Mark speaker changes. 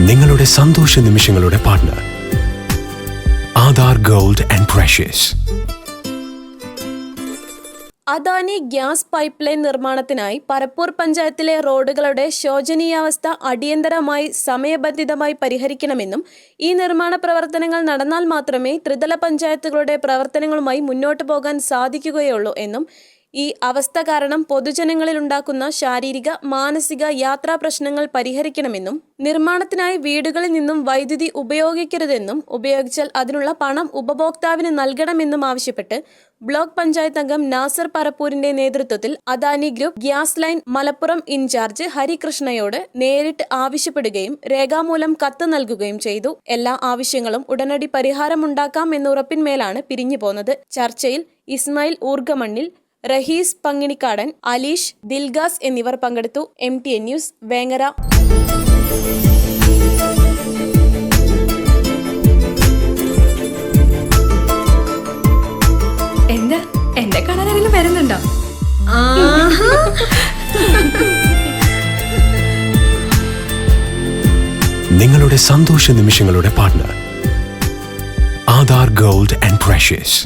Speaker 1: നിങ്ങളുടെ സന്തോഷ നിമിഷങ്ങളുടെ partner Aadhaar gold and precious
Speaker 2: Adani gas pipe line നിർമ്മാണത്തിനായി പരപ്പൂർ പഞ്ചായത്തിലെ റോഡുകളുടെ ശോചനീയാവസ്ഥ അടിയന്തരമായി സമയബന്ധിതമായി പരിഹരിക്കണമെന്നും ഈ നിർമ്മാണ പ്രവർത്തനങ്ങൾ നടന്നാൽ മാത്രമേ ത്രിതല പഞ്ചായത്തുകളുടെ പ്രവർത്തനങ്ങളുമായി മുന്നോട്ടു പോകാൻ സാധിക്കുകയുള്ളൂ എന്നും ഈ അവസ്ഥ കാരണം പൊതുജനങ്ങളിൽ ഉണ്ടാക്കുന്ന ശാരീരിക മാനസിക യാത്രാ പ്രശ്നങ്ങൾ പരിഹരിക്കണമെന്നും നിർമ്മാണത്തിനായി വീടുകളിൽ നിന്നും വൈദ്യുതി ഉപയോഗിക്കരുതെന്നും ഉപയോഗിച്ചാൽ അതിനുള്ള പണം ഉപഭോക്താവിന് നൽകണമെന്നും ആവശ്യപ്പെട്ട് ബ്ലോക്ക് പഞ്ചായത്ത് അംഗം നാസർ പറപ്പൂരിന്റെ നേതൃത്വത്തിൽ Adani group gas line Malappuram incharge ഹരികൃഷ്ണയോട് നേരിട്ട് ആവശ്യപ്പെടുകയും രേഖാമൂലം കത്ത് നൽകുകയും ചെയ്തു. എല്ലാ ആവശ്യങ്ങളും ഉടനടി പരിഹാരമുണ്ടാക്കാം എന്ന ഉറപ്പിന്മേലാണ് പിരിഞ്ഞു പോന്നത് ചർച്ചയിൽ ഇസ്മായിൽ ഊർഗമണ്ണിൽ റഹീസ് പങ്ങിണിക്കാടൻ അലീഷ് ദിൽഗാസ് എന്നിവർ പങ്കെടുത്തു. M T N news Vengara.
Speaker 3: എന്താ എന്നെ കാണാൻ ആരെങ്കിലും വരുന്നുണ്ടോ?
Speaker 1: നിങ്ങളുടെ സന്തോഷ നിമിഷങ്ങളുടെ partner Aadhaar gold and precious.